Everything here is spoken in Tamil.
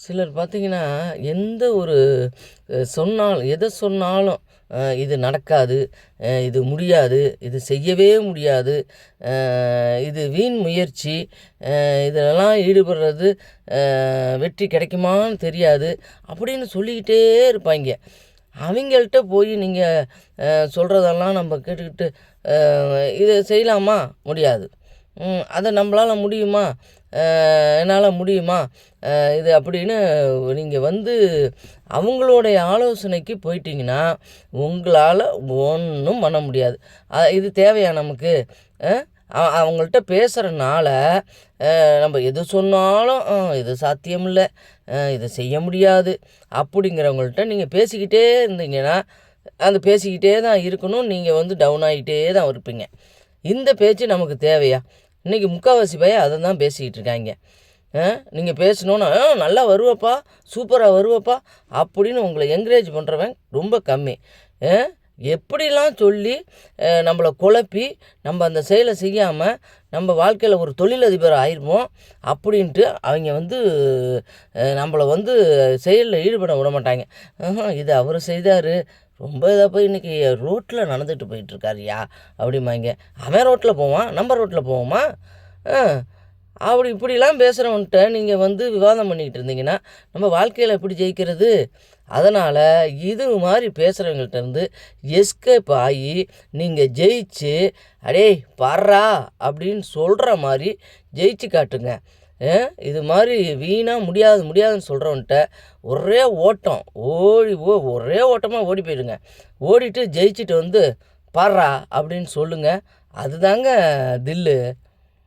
சிலர் பார்த்திங்கன்னா எந்த ஒரு சொன்னாலும் எதை சொன்னாலும் இது நடக்காது, இது முடியாது, இது செய்யவே முடியாது, இது வீண் முயற்சி, இதெல்லாம் ஈடுபடுறது வெற்றி கிடைக்குமான்னு தெரியாது, அப்படின்னு சொல்லிக்கிட்டே இருப்பாய்ங்க. அவங்கள்ட்ட போய் நீங்கள் சொல்கிறதெல்லாம் நம்ம கேட்டுக்கிட்டு, இதை செய்யலாமா? முடியாது. அதை நம்மளால் முடியுமா? என்னால் முடியுமா? இது அப்படின்னு நீங்கள் வந்து அவங்களுடைய ஆலோசனைக்கு போயிட்டீங்கன்னா, உங்களால் ஒன்றும் பண்ண முடியாது. இது தேவையா நமக்கு? அவங்கள்ட்ட பேசுகிறனால நம்ம எது சொன்னாலும், இது சாத்தியமில்லை இதை செய்ய முடியாது" அப்படிங்கிறவங்கள்ட்ட நீங்கள் பேசிக்கிட்டே இருந்தீங்கன்னா, அது பேசிக்கிட்டே தான் இருக்கணும். நீங்கள் வந்து டவுன் ஆகிட்டே தான் இருப்பீங்க. இந்த பேச்சு நமக்கு தேவையா? இன்றைக்கி முக்கால்வாசி பையன் அதை தான் பேசிக்கிட்டு இருக்காங்க நீங்கள் பேசணுன்னா நல்லா வருவப்பா, சூப்பராக வருவப்பா" அப்படின்னு உங்களை என்கரேஜ் பண்ணுறவன் ரொம்ப கம்மி. எப்படிலாம் சொல்லி நம்மளை நம்மள குழப்பி, நம்ம அந்த செயலை செய்யாமல் நம்ம வாழ்க்கையில் ஒரு தொழிலதிபர் ஆயிருவோம் அப்படின்ட்டு அவங்க வந்து நம்மளை வந்து செயலில் ஈடுபட விட மாட்டாங்க இது அவர் செய்தார் ரொம்ப இதாக போய் இன்னைக்கு ரோட்டில் நடந்துட்டு போயிட்டுருக்காருயா அப்படிம்பாங்க அவன் ரோட்டில் போவான். நம்ம ரோட்டில் போவோமா? அப்படி இப்படிலாம் பேசுகிறவன்ட்ட நீங்கள் வந்து விவாதம் பண்ணிக்கிட்டு இருந்தீங்கன்னா, நம்ம வாழ்க்கையில் எப்படி ஜெயிக்கிறது? அதனால் இது மாதிரி பேசுறவங்கள்ட்ட இருந்து எஸ்கேப் ஆகி நீங்கள் ஜெயிச்சு, "அடேய் பர்றா அப்படின்னு சொல்கிற மாதிரி ஜெயிச்சு காட்டுங்க. இது மாதிரி வீணாக முடியாது முடியாதுன்னு சொல்கிறவன்ட்ட ஒரே ஓட்டம். ஓடி ஓ ஒரே ஓட்டமாக ஓடி போயிடுங்க. ஓடிட்டு ஜெயிச்சுட்டு வந்து, பாடுறா அப்படின்னு சொல்லுங்கள் அதுதாங்க தில்லு.